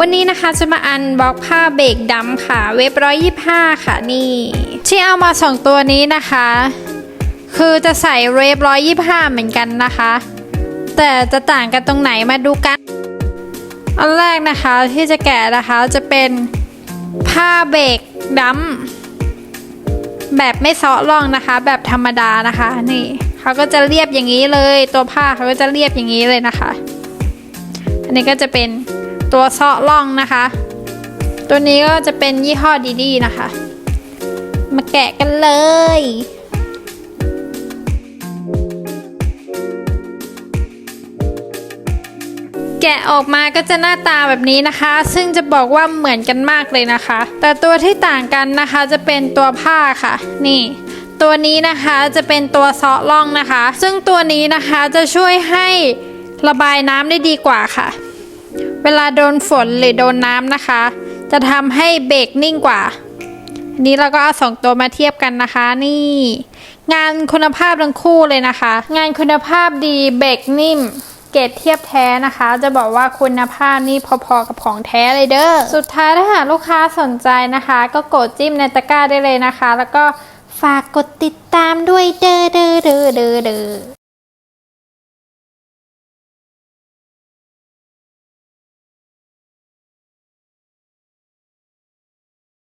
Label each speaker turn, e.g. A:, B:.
A: วันนี้นะคะจะมาอันบล็อกผ้าเบรกดำค่ะ เว็บร้อยยี่ห้าค่ะนี่ ที่เอามาสองตัวนี้นะคะ คือจะใส่เวฟร้อยยี่ห้าเหมือนกันนะคะ แต่จะต่างกันตรงไหนมาดูกัน อันแรกนะคะที่จะแกะนะคะจะเป็นผ้าเบรกดำแบบไม่เซาะร่องนะคะ แบบธรรมดานะคะนี่เขาก็จะเรียบอย่างนี้เลย ตัวผ้าเขาก็จะเรียบอย่างนี้เลยนะคะ อันนี้ก็จะเป็น ตัวเซาะร่องนะคะ ตัวนี้ก็จะเป็นยี่ห้อดีดีนะคะ มาแกะกันเลยแกะออกมาก็จะหน้าตาแบบนี้นะคะ ซึ่งจะบอกว่าเหมือนกันมากเลยนะคะ แต่ตัวที่ต่างกันนะคะจะเป็นตัวผ้าค่ะ นี่ ตัวนี้นะคะจะเป็นตัวเซาะร่องนะคะ ซึ่งตัวนี้นะคะจะช่วยให้ระบายน้ำได้ดีกว่าค่ะ เวลาโดนฝนหรือโดนน้ำนะคะ จะทำให้เบรกนิ่งกว่านนี้เราก็เอาสองตัวมาเทียบกันนะคะ นี่ งานคุณภาพทั้งคู่เลยนะคะ งานคุณภาพดีเบรกนิ่มเกรดเทียบแท้นะคะ จะบอกว่าคุณภาพนี่พอๆกับของแท้เลยเด้อ สุดท้ายถ้าหากลูกค้าสนใจนะคะ ก็กดจิ้มในตะกร้าได้เลยนะคะ แล้วก็ฝากกดติดตามด้วยเด้อเด้อเด้อเด้อ